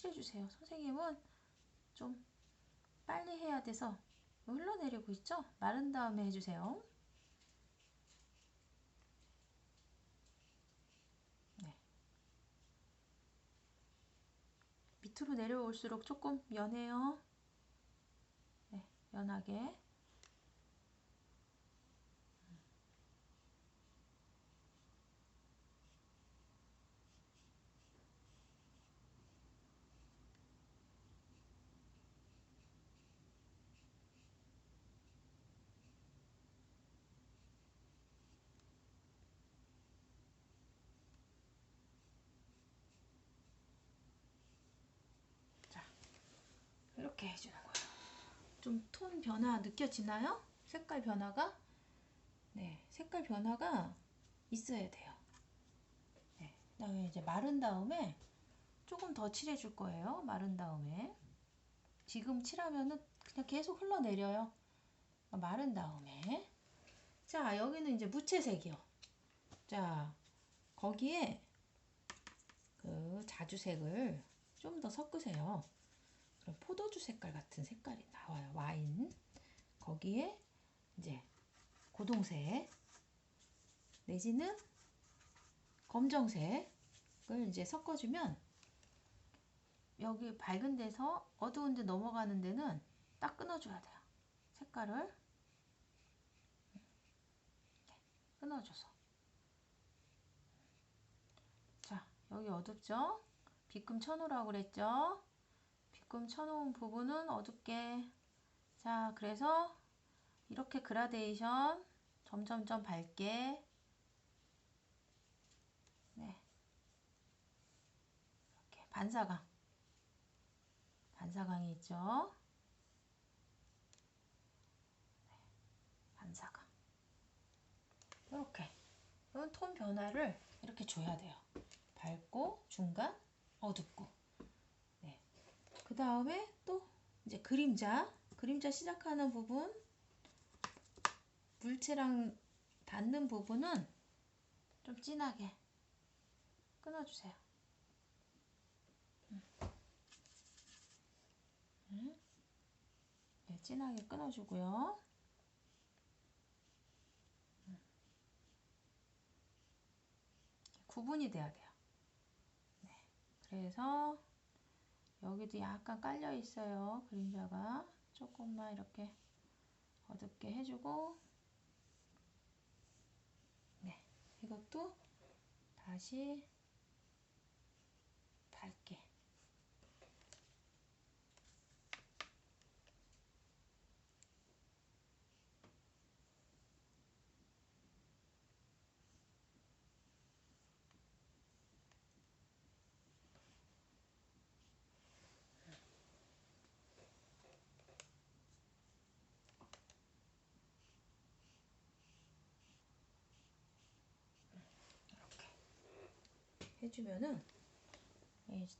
칠해주세요. 선생님은 좀 빨리 해야 돼서 흘러내리고 있죠? 마른 다음에 해주세요. 네. 밑으로 내려올수록 조금 연해요. 네, 연하게. 이렇게 해주는 거예요. 좀 톤 변화 느껴지나요? 색깔 변화가? 네, 색깔 변화가 있어야 돼요. 네, 그다음에 이제 마른 다음에 조금 더 칠해줄 거예요. 마른 다음에 지금 칠하면은 그냥 계속 흘러내려요. 마른 다음에 자 여기는 이제 무채색이요. 자 거기에 그 자주색을 좀 더 섞으세요. 그럼 포도주 색깔 같은 색깔이 나와요. 와인. 거기에 이제 고동색 내지는 검정색을 이제 섞어주면 여기 밝은 데서 어두운 데 넘어가는 데는 딱 끊어줘야 돼요. 색깔을 네, 끊어줘서 자 여기 어둡죠? 비금 쳐놓으라고 그랬죠? 조금 쳐놓은 부분은 어둡게. 자 그래서 이렇게 그라데이션 점점점 밝게. 네. 이렇게 반사광. 반사광이 있죠? 네, 반사광. 이렇게. 톤 변화를 이렇게 줘야 돼요. 밝고 중간 어둡고 그 다음에 또 이제 그림자 그림자 시작하는 부분 물체랑 닿는 부분은 좀 진하게 끊어주세요. 음. 음. 네, 진하게 끊어주고요. 음. 구분이 돼야 돼요. 네, 그래서 여기도 약간 깔려 있어요. 그림자가. 조금만 이렇게 어둡게 해주고. 네. 이것도 다시 밝게 해주면은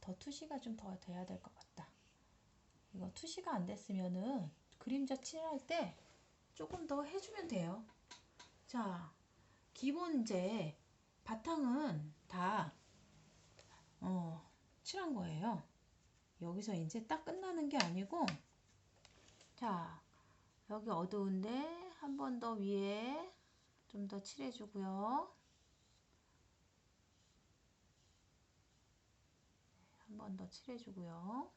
더 투시가 좀 더 돼야 될 것 같다. 이거 투시가 안 됐으면은 그림자 칠할 때 조금 더 해주면 돼요. 자, 기본 이제 바탕은 다 어, 칠한 거예요. 여기서 이제 딱 끝나는 게 아니고 자, 여기 어두운데 한 번 더 위에 좀 더 칠해주고요. 한 번 더 칠해주고요.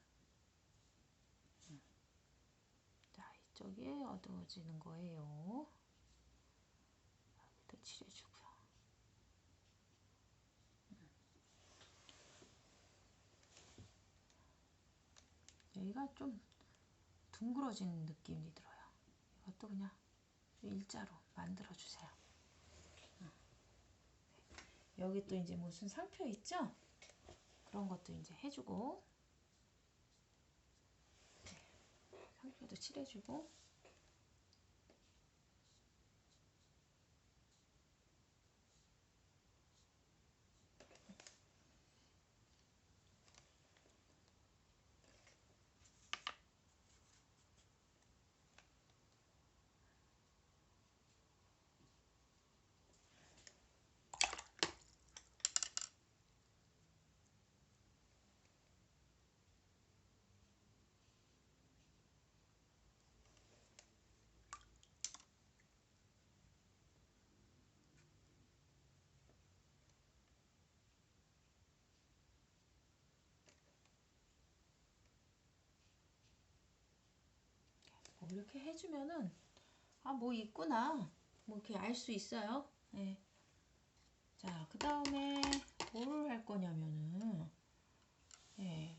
자, 이쪽에 어두워지는 거예요. 여기도 칠해주고요. 여기가 좀 둥그러진 느낌이 들어요. 이것도 그냥 일자로 만들어주세요. 여기 또 이제 무슨 상표 있죠? 그런 것도 이제 해주고. 상표도 칠해주고 이렇게 해주면은 아 뭐 있구나 뭐 이렇게 알 수 있어요. 네. 자, 그 다음에 뭘할 거냐면은 예.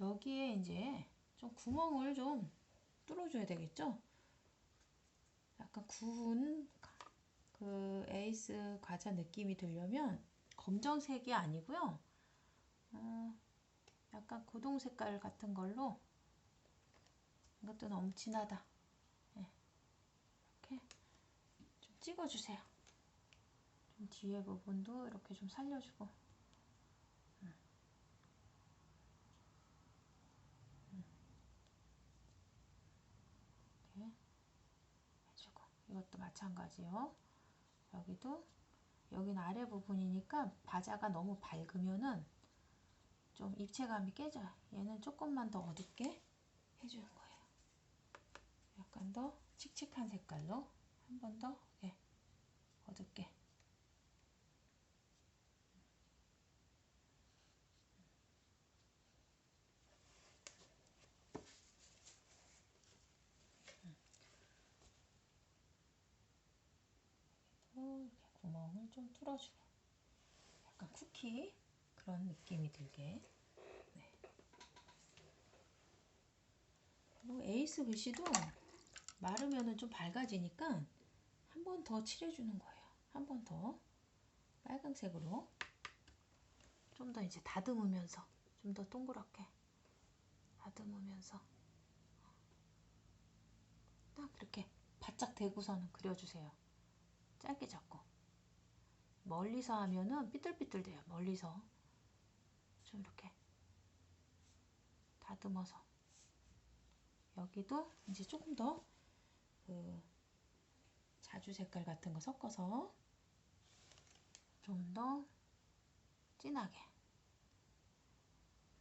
여기에 이제 좀 구멍을 좀 뚫어줘야 되겠죠? 약간 구운 그 에이스 과자 느낌이 들려면 검정색이 아니고요. 어, 약간 고동 색깔 같은 걸로 이것도 너무 진하다. 네. 이렇게 좀 찍어주세요. 좀 뒤에 부분도 이렇게 좀 살려주고 음. 음. 해주고 이것도 마찬가지요. 여기도 여기는 아래 부분이니까 바자가 너무 밝으면은 좀 입체감이 깨져요. 얘는 조금만 더 어둡게 더 칙칙한 색깔로 한 번 더 예, 어둡게. 이렇게 구멍을 좀 뚫어주고 약간 쿠키 그런 느낌이 들게. 네. 그리고 에이스 글씨도 마르면은 좀 밝아지니까 한 번 더 칠해주는 거예요. 한 번 더. 빨강색으로. 좀 더 이제 다듬으면서 좀 더 동그랗게 다듬으면서. 딱 이렇게 바짝 대고서는 그려주세요. 짧게 잡고. 멀리서 하면은 삐뚤삐뚤 돼요. 멀리서. 좀 이렇게 다듬어서. 여기도 이제 조금 더 그 자주 색깔 같은 거 섞어서 좀 더 진하게.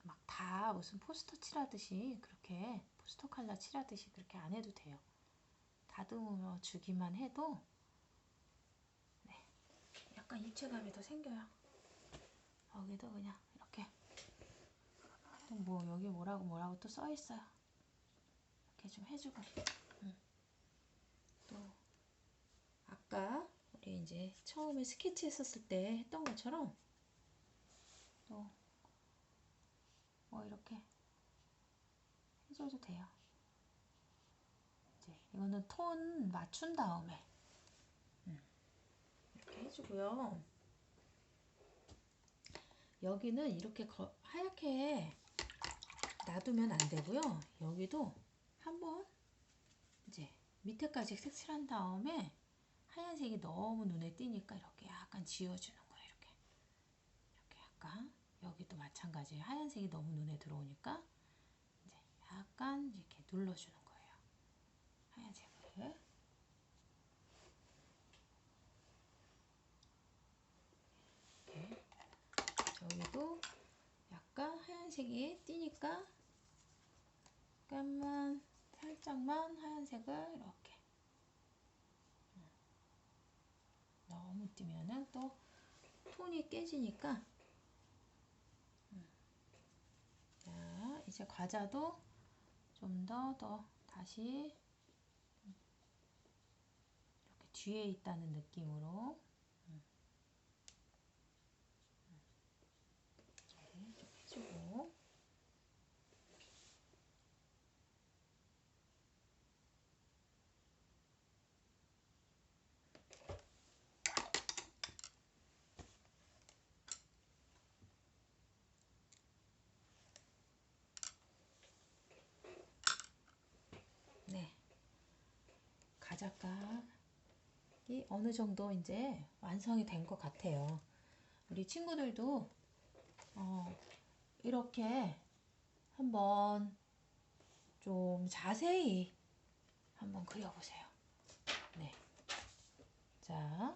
막 다 무슨 포스터 칠하듯이 그렇게 포스터 칼라 칠하듯이 그렇게 안 해도 돼요. 다듬어 주기만 해도 약간 입체감이 더 생겨요. 여기도 그냥 이렇게. 또 뭐 여기 뭐라고 뭐라고 또 써 있어요. 이렇게 좀 해주고 음. 또 아까 우리 이제 처음에 스케치 했었을 때 했던 것처럼 또 뭐 이렇게 해줘도 돼요. 이제 이거는 톤 맞춘 다음에 해주고요. 여기는 이렇게 거, 하얗게 놔두면 안 되고요. 여기도 한번 이제 밑에까지 색칠한 다음에 하얀색이 너무 눈에 띄니까 이렇게 약간 지워주는 거예요. 이렇게 이렇게 약간 여기도 마찬가지예요. 하얀색이 너무 눈에 들어오니까 이제 약간 이렇게 눌러주는 거예요. 하얀색을 여기도 약간 하얀색이 띄니까 약간만 살짝만 하얀색을 이렇게 음. 너무 띄면은 또 톤이 깨지니까 음. 자 이제 과자도 좀 더더 더 다시 이렇게 뒤에 있다는 느낌으로 가작각이 어느 정도 이제 완성이 된 것 같아요. 우리 친구들도 어, 이렇게 한번 좀 자세히 한번 그려보세요. 네. 자,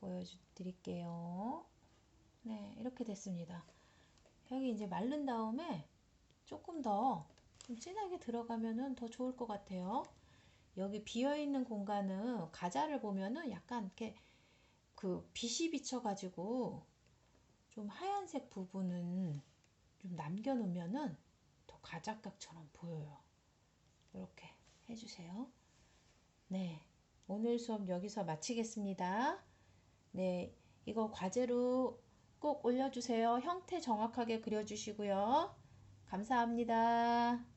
보여드릴게요. 네, 이렇게 됐습니다. 여기 이제 마른 다음에 조금 더좀 진하게 들어가면 더 좋을 것 같아요. 여기 비어있는 공간은 가자를 보면은 약간 이렇게 그 빛이 비쳐가지고 좀 하얀색 부분은 좀 남겨놓으면은 더 가자각처럼 보여요. 이렇게 해주세요. 네. 오늘 수업 여기서 마치겠습니다. 네. 이거 과제로 꼭 올려주세요. 형태 정확하게 그려주시고요. 감사합니다.